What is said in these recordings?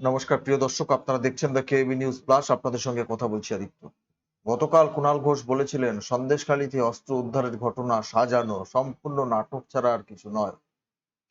নমস্কার, প্রিয় দর্শক, আপনারা দেখছেন দ্য কেবি নিউজ প্লাস আপনাদের সঙ্গে কথা বলছি আদিত্য। গতকাল কুণাল ঘোষ বলেছিলেন, সন্দেশখালীতে অস্ত্র উদ্ধারের ঘটনা সাজানো, সম্পূর্ণ নাটক ছাড়া আর কিছু নয়।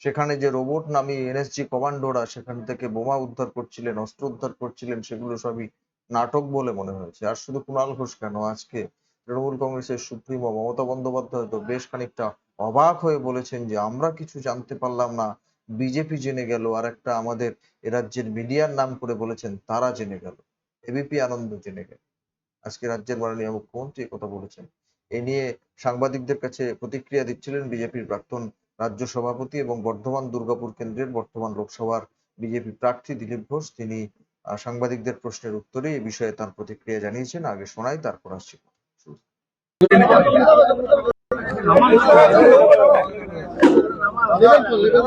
সেখানে যে রোবট নামিয়ে এনএসজি কমান্ডোরা সেখান থেকে বোমা উদ্ধার করছিলেন, অস্ত্র উদ্ধার করছিলেন, সেগুলো সবই নাটক বলে মনে হয়েছে। আর শুধু কুণাল ঘোষ কেন? আজকে তৃণমূল কংগ্রেসের সুপ্রিমো মমতা বন্দ্যোপাধ্যায় তো বেশ খানিকটা অবাক হয়ে বলেছেন যে, আমরা কিছু জানতে পারলাম না বিজেপি জেনে গেল আর একটা আমাদের এ রাজ্যের মিডিয়ার নাম করে বলেছেন, তারা জেনে গেল। এবিপি আনন্দ জেনে গেল। আজকে রাজ্যের মাননীয় মুখ্যমন্ত্রী এ কথা বলেছেন। এ নিয়ে সাংবাদিকদের কাছে প্রতিক্রিয়া দিচ্ছিলেন বিজেপির প্রাক্তন রাজ্য সভাপতি এবং বর্ধমান দুর্গাপুর কেন্দ্রের বর্তমান লোকসভার বিজেপি প্রার্থী দিলীপ ঘোষ। তিনি সাংবাদিকদের প্রশ্নের উত্তরে এই বিষয়ে তার প্রতিক্রিয়া জানিয়েছেন। আগে শোনাই, তারপর আসছি।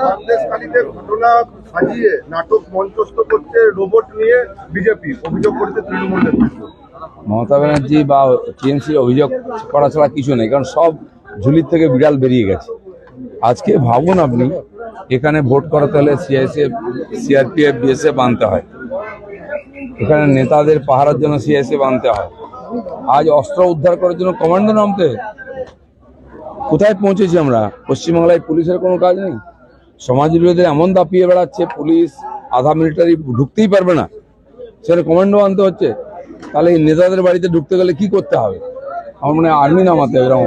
সন্দেশখালীতে ঘটনা সাজিয়ে নাটক মঞ্চস্থ রোবট নিয়ে বিজেপি অভিযোগ মমতা ব্যানার্জি বা টিএমসির অভিযোগ করা ছাড়া কিছু নেই, কারণ সব ঝুলির থেকে বিড়াল বেরিয়ে গেছে। আজকে ভাবুন আপনি, এখানে ভোট করাতে হলে সিআইসিএফ সিআরপিএফ বিএসএফ আনতে হয়। এখানে নেতাদের পাহারার জন্য সিআইসিএফ আনতে হয়। আজ অস্ত্র উদ্ধার করার জন্য কমান্ডো নামতে। কোথায় পৌঁছেছি আমরা? পশ্চিমবাংলায় পুলিশের কোনো কাজ নেই? সমাজ বিরোধী এমন দাপিয়ে বেড়াচ্ছে, পুলিশ, আধা মিলিটারি ঢুকতেই পারবে না। সেখানে কমান্ডো আনতে হচ্ছে। তাহলে এই নেতাদের বাড়িতে ঢুকতে গেলে কি করতে হবে? আমার মনে হয় আর্মি নামাতে হবে, এরকম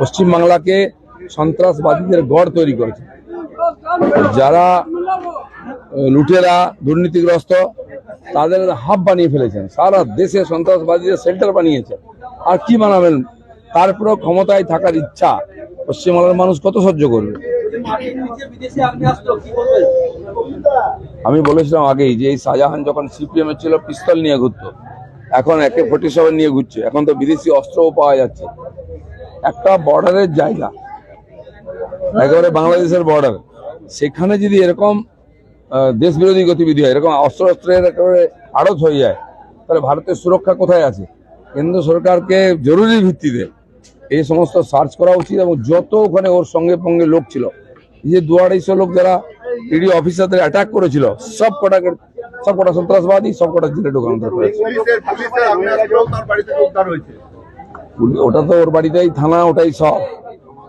পশ্চিমবাংলাকে সন্ত্রাসবাদীদের গড় তৈরি করেছে। যারা লুটেরা, দুর্নীতিগ্রস্ত, তাদের হাব বানিয়ে ফেলেছেন। সারা দেশে সন্ত্রাসবাদীদের সেন্টার বানিয়েছে। আর কি বানাবেন? তারপরেও ক্ষমতায় থাকার ইচ্ছা পশ্চিমবাংলার মানুষ কত সহ্য করবে? আমি বলেছিলাম আগেই যে এই শাহজাহান যখন সিপিএম এর ছিল, পিস্তল নিয়ে ঘুরতো। এখন একে ফোর্টি সেভেন নিয়ে ঘুরছে। এখন তো বিদেশি অস্ত্রও পাওয়া যাচ্ছে। একটা বর্ডারের জায়গা, একেবারে বাংলাদেশের বর্ডার, সেখানে যদি এরকম দেশ বিরোধী গতিবিধি হয়, এরকম অস্ত্র অস্ত্রের একেবারে আড়ত হয়ে যায়, তাহলে ভারতের সুরক্ষা কোথায় আছে? কেন্দ্র সরকারকে জরুরি ভিত্তিতে এই সমস্ত সার্চ করা উচিত এবং যত ওখানে ওর সঙ্গে সঙ্গে লোক ছিল যে দু আড়াইশো লোক যারা ইডি অফিসারদের অ্যাটাক করেছিল সব কটাকে সব কটা সন্ত্রাসবাদী সব কটা জেলে ঢোকানো ওটা তো ওর বাড়িতেই থানা, ওটাই সব।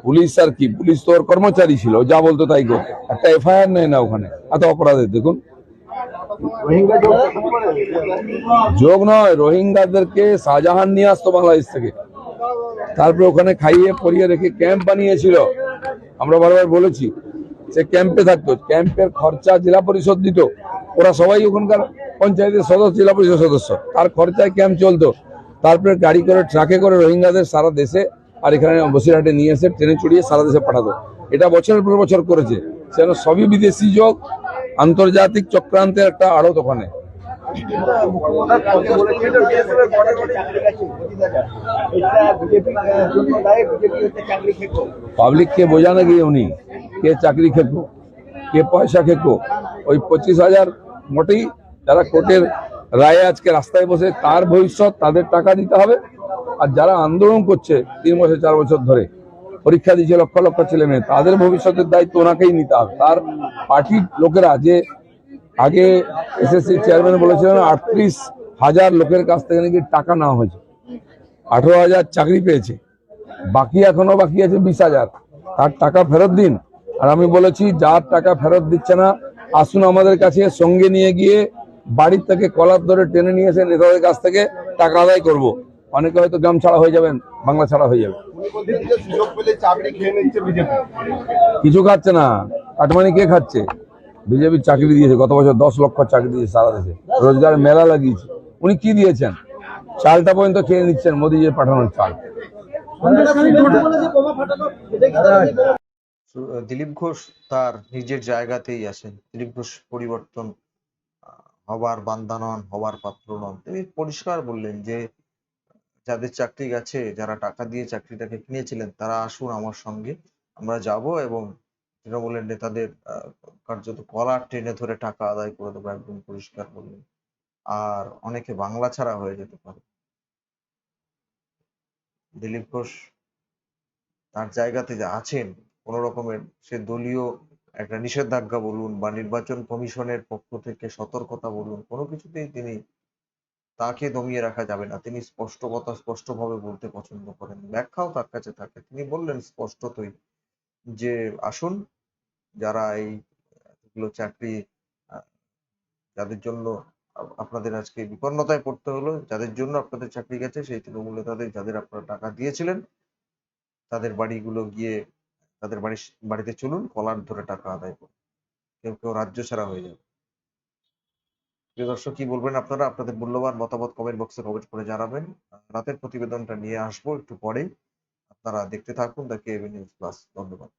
পুলিশ আর কি? পুলিশ তো ওর কর্মচারী ছিল, যা বলতো তাই করতো। একটা এফআইআর নেয় না ওখানে এত অপরাধের, দেখুন। যোগ নয়, রোহিঙ্গাদেরকে শাহজাহান নিয়ে আসতো বাংলাদেশ থেকে। তারপরে ওখানে খাইয়ে পরিয়ে রেখে ক্যাম্প বানিয়েছিল। আমরা বারবার বলেছি, সে ক্যাম্পে থাকতো। ক্যাম্পের খরচা জেলা পরিষদ দিত। ওরা সবাই ওখানকার পঞ্চায়েতের সদস্য, জেলা পরিষদ সদস্য। তার খরচায় ক্যাম্প চলতো। তারপরে গাড়ি করে, ট্রাকে করে রোহিঙ্গাদের সারা দেশে আর এখানে বসিরহাটে নিয়ে এসে ট্রেনে চড়িয়ে সারা দেশে পাঠাতো। এটা বছরের পর বছর করেছে। সেন সবই বিদেশি যোগ। আন্তর্জাতিক চক্রান্তের একটা আড়ত ওখানে। পাবলিককে বোঝানো গিয়ে উনি, কে চাকরি খেকো, কে পয়সা খেকো, ওই পঁচিশ হাজার মোটেই যারা কোর্টের রায়ে আজকে রাস্তায় বসে তার ভবিষ্যৎ, তাদের টাকা দিতে হবে। আর যারা আন্দোলন করছে তিন বছর, চার বছর ধরে, পরীক্ষা দিচ্ছে লক্ষ লক্ষ ছেলে মেয়ে তাদের ভবিষ্যতের দায়িত্ব ওনাকেই নিতে হবে। তার পার্টির লোকেরা যে আগে এসএসসি চেয়ারম্যান বলেছিলেন আটত্রিশ হাজার লোকের কাছ থেকে নাকি টাকা নেওয়া হয়েছে। আঠারো হাজার চাকরি পেয়েছে। বাকি এখনও বাকি আছে বিশ হাজার। তার টাকা ফেরত দিন। আর আমি বলেছি যার টাকা ফেরত দিচ্ছে না আসুন আমাদের কাছে সঙ্গে নিয়ে গিয়ে বাড়ির থেকে কলার ধরে টেনে নিয়ে এসে নেতাদের কাছ থেকে টাকা আদায় করব। অনেকে হয়তো গ্রাম ছাড়া হয়ে যাবেন বাংলা ছাড়া হয়ে যাবে। কিছু খাচ্ছে না। কাটমানি কে খাচ্ছে? বিজেপি চাকরি দিয়েছে, গত বছর দশ লক্ষ চাকরি দিয়েছে সারা দেশে। রোজগার মেলা লাগিয়েছে। উনি কি দিয়েছেন? চালটা পর্যন্ত খেয়ে নিচ্ছেন মোদী যে পাঠানোর চাল। দিলীপ ঘোষ তার নিজের জায়গাতেই আছেন। দিলীপ ঘোষ পরিবর্তন হবার বান্দা নন, হবার পাত্র নন। তিনি পরিষ্কার বললেন যে, যাদের চাকরি গেছে, যারা টাকা দিয়ে চাকরিটাকে কিনেছিলেন, তারা আসুন আমার সঙ্গে। আমরা যাব এবং তৃণমূলের নেতাদের কার্যত কলার টেনে ধরে টাকা আদায় করে দেবো একদম পরিষ্কার বললেন আর অনেকে বাংলা ছাড়া হয়ে যেতে পারে। দিলীপ ঘোষ তার জায়গাতে যে আছেন, কোন রকমের সে দলীয় একটা নিষেধাজ্ঞা বলুন বা নির্বাচন কমিশনের পক্ষ থেকে সতর্কতা বলুন, কোনো কিছুতেই তিনি তাকে দমিয়ে রাখা যাবে না। তিনি স্পষ্ট কথা স্পষ্টভাবে বলতে পছন্দ করেন। ব্যাখ্যাও তার কাছে থাকে। তিনি বললেন স্পষ্টতই যে আসুন, যারা এই চাকরি যাদের জন্য আপনাদের আজকে বিপন্নতায় পড়তে হলো, যাদের জন্য আপনাদের চাকরি গেছে, সেই তৃণমূল নেতাদের যাদের আপনারা টাকা দিয়েছিলেন, তাদের বাড়িগুলো গিয়ে, তাদের বাড়ি, বাড়িতে চলুন, কলার ধরে টাকা আদায় করুন। কেউ কেউ রাজ্য ছাড়া হয়ে যাবে। প্রিয় দর্শক, কি বলবেন আপনারা? আপনাদের মূল্যবান মতামত কমেন্ট বক্সে কমেন্ট করে জানাবেন। রাতের প্রতিবেদনটা নিয়ে আসব একটু পরেই। আপনারা দেখতে থাকুন দ্য কেএবি নিউজ প্লাস। ধন্যবাদ।